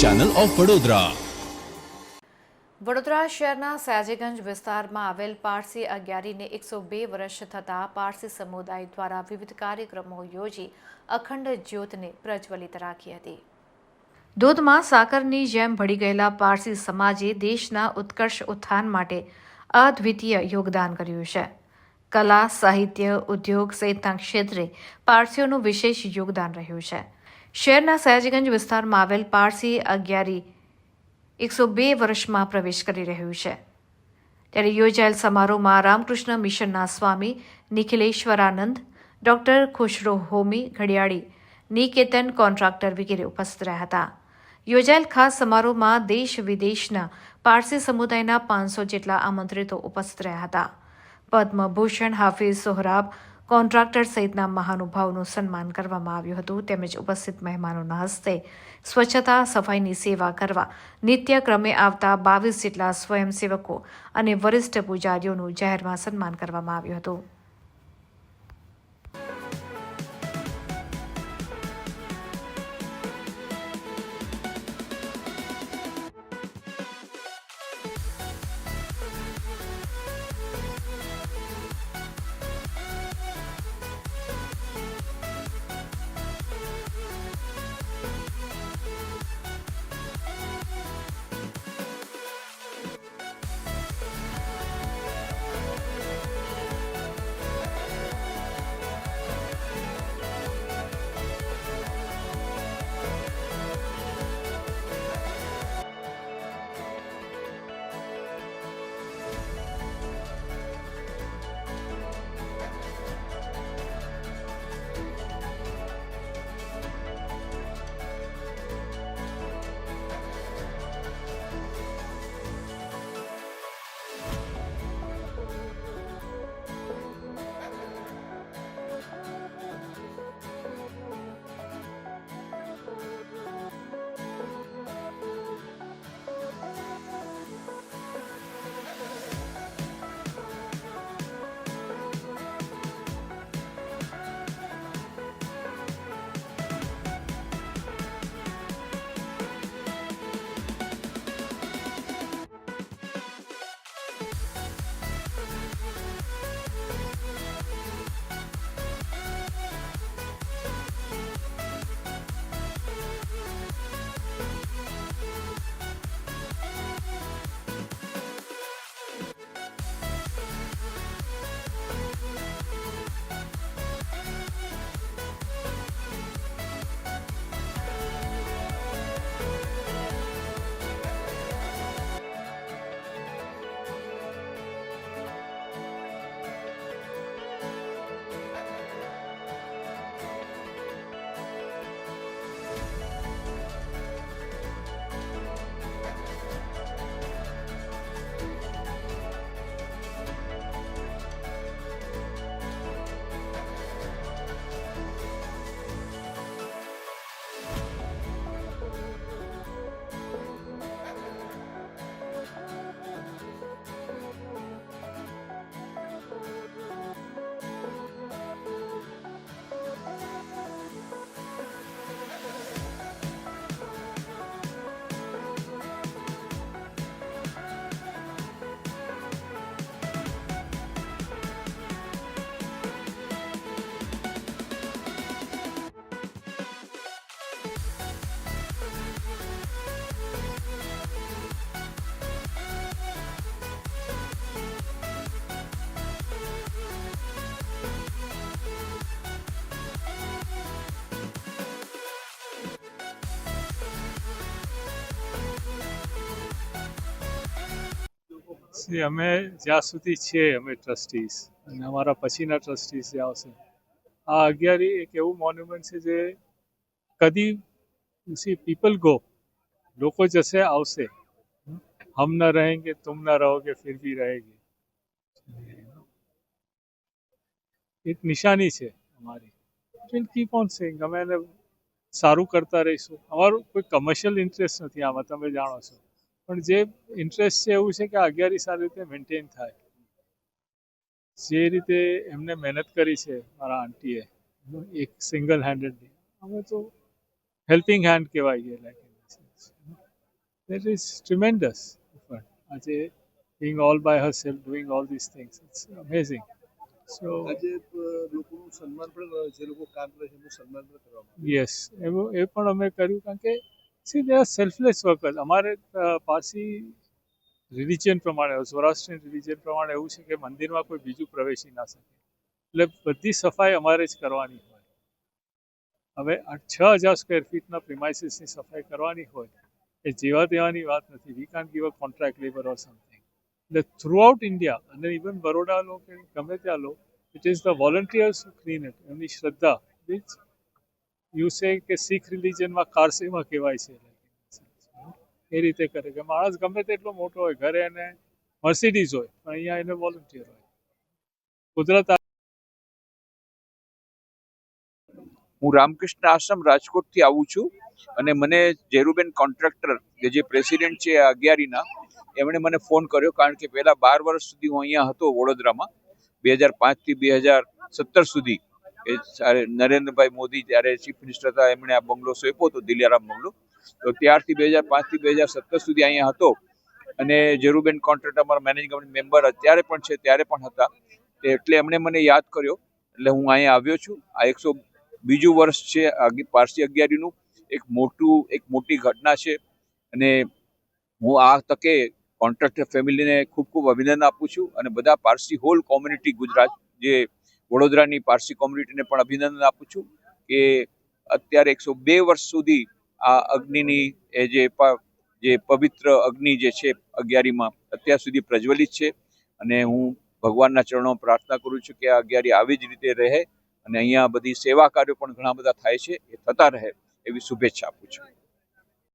Channel of Vadodara Vadodara શહેરના સયાજીગંજ વિસ્તારમાં આવેલ પારસી અગિયારીને એકસો બે વર્ષ થતાં પારસી સમુદાય દ્વારા વિવિધ કાર્યક્રમો યોજી અખંડ જ્યોતને પ્રજ્વલિત રાખી હતી. દૂધમાં સાકરની જેમ ભળી ગયેલા પારસી સમાજે દેશના ઉત્કર્ષ ઉત્થાન માટે અદ્વિતીય યોગદાન કર્યું છે. કલા, સાહિત્ય, ઉદ્યોગ સહિતના ક્ષેત્રે પારસીઓનું વિશેષ યોગદાન રહ્યું છે. શહેરના સયાજીગંજ વિસ્તારમાં આવેલ પારસી અગિયારી એકસો બે વર્ષમાં પ્રવેશ કરી રહ્યું છે. ત્યારે યોજાયેલ સમારોહમાં રામકૃષ્ણ મિશનના સ્વામી નિખિલેશ્વરાનંદ, ડોક્ટર ખુશરો હોમી ઘડિયાળી, નિકેતન કોન્ટ્રાક્ટર વગેરે ઉપસ્થિત રહ્યા હતા. યોજાયેલ ખાસ સમારોહમાં દેશ વિદેશના પારસી સમુદાયના પાંચસો જેટલા આમંત્રિતો ઉપસ્થિત રહ્યા હતા. પદ્મભૂષણ, હાફિઝ સોહરાબ કોન્ટ્રાક્ટર સહિતના મહાનુભાવોનું સન્માન કરવામાં આવ્યું હતું. તેમજ ઉપસ્થિત મહેમાનોના હસ્તે સ્વચ્છતા, સફાઈની સેવા કરવા, નિત્યક્રમે આવતા બાવીસ જેટલા સ્વયંસેવકો અને વરિષ્ઠ પૂજારીઓનું જાહેરમાં સન્માન કરવામાં આવ્યું હતું. અમે જ્યાં સુધી છીએ, અમે ટ્રસ્ટીસ અને અમારા પછીના ટ્રસ્ટીસ જે આવશે. આ અગિયારી એક એવું મોન્યુમેન્ટ છે જે કદી સી પીપલ ગો લોકો જશે, આવશે. હમ ના રહેંગે, તુમ ના રહોગે, ફિર ભી રહેગી. એક નિશાની છે અમારી. વિલ કીપ ઓન સેઇંગ અમે એને સારું કરતા રહીશું. અમારું કોઈ કમર્શિયલ ઇન્ટરેસ્ટ નથી, આમાં તમે જાણો છો. પણ જે ઇન્ટરેસ્ટ છે એવું છે કે અગિયારી સારી રીતે મેન્ટેન થાય. જે રીતે એમને મહેનત કરી છે મારા આંટીએ એક સિંગલ હેન્ડેડલી અમે તો હેલ્પિંગ હેન્ડ કહેવાય લાઈક દેટ ઇઝ ટ્રિમેન્ડસ. આજે all by herself doing all this things it's amazing so આજે લોકોનું સન્માન પણ જે લોકો કામ કરે છે એનું સન્માન પણ કરવામાં યસ એવું એ પણ અમે કર્યું કારણ કે see they are selfless workers અમારે પારસી રિલિજન પ્રમાણે સૌરાષ્ટ્રીયન રિલિજન પ્રમાણે એવું છે કે મંદિરમાં કોઈ બીજું પ્રવેશી ના શકે. એટલે બધી સફાઈ અમારે જ કરવાની હોય. હવે છ હજાર સ્ક્વેર ફીટના પ્રિમાઇસીસની સફાઈ કરવાની હોય, એ જેવા તેવાની વાત નથી. We can give a contract labour or something એટલે થ્રુઆઉટ ઇન્ડિયા અને ઇવન બરોડા લો કે ગમે ત્યાં લો it is the volunteers who clean it એમની શ્રદ્ધા વિચ યુ સે કે શીખ રિલિજનમાં કારસીમાં કહેવાય છે. એ રીતે કરે કે માણસ ગમે તેટલો મોટો હોય, ઘરે એને મર્સિડીઝ હોય, પણ અહીંયા એને વોલન્ટિયર હોય. કુદરત હું રામકૃષ્ણ આશ્રમ રાજકોટથી આવું છું અને મને જેરુબેન કોન્ટ્રાક્ટર, કે જે પ્રેસિડેન્ટ છે અગિયારીના, એમણે મને ફોન કર્યો કારણ કે પહેલા બાર વર્ષ સુધી હું અહીંયા હતો વડોદરામાં. બે હજાર પાંચથી બે હજાર સત્તર સુધી એ નરેન્દ્રભાઈ મોદી જ્યારે ચીફ મિનિસ્ટર હતા, એમણે આ બંગલો સોંપ્યો હતો દિલારામ બંગલો. તો ત્યારથી બે હજાર પાંચથી બે હજાર સત્તર સુધી અહીંયા હતો. અને જેરુબેન કોન્ટ્રાક્ટ અમારા મેનેજિંગ કમિટી મેમ્બર અત્યારે પણ છે, ત્યારે પણ હતા. એટલે એમણે મને યાદ કર્યો, એટલે હું અહીંયા આવ્યો છું. આ એકસો બીજું વર્ષ છે પારસી અગિયારીનું. એક મોટું, એક મોટી ઘટના છે. અને હું આ તકે કોન્ટ્રાક્ટર ફેમિલીને ખૂબ ખૂબ અભિનંદન આપું છું. અને બધા પારસી હોલ કોમ્યુનિટી ગુજરાત જે વડોદરાની પારસી કોમ્યુનિટીને પણ અભિનંદન આપું છું કે અત્યારે એકસો બે વર્ષ સુધી આ અગ્નિની, એ જે જે પવિત્ર અગ્નિ જે છે અગિયારીમાં અત્યાર સુધી પ્રજ્વલિત છે અને હું ભગવાનના ચરણોમાં પ્રાર્થના કરું છું કે આ અગિયારી આવી જ રીતે રહે અને અહીંયા બધી સેવા કાર્યો પણ ઘણા બધા થાય છે, એ થતા રહે એવી શુભેચ્છા આપું છું.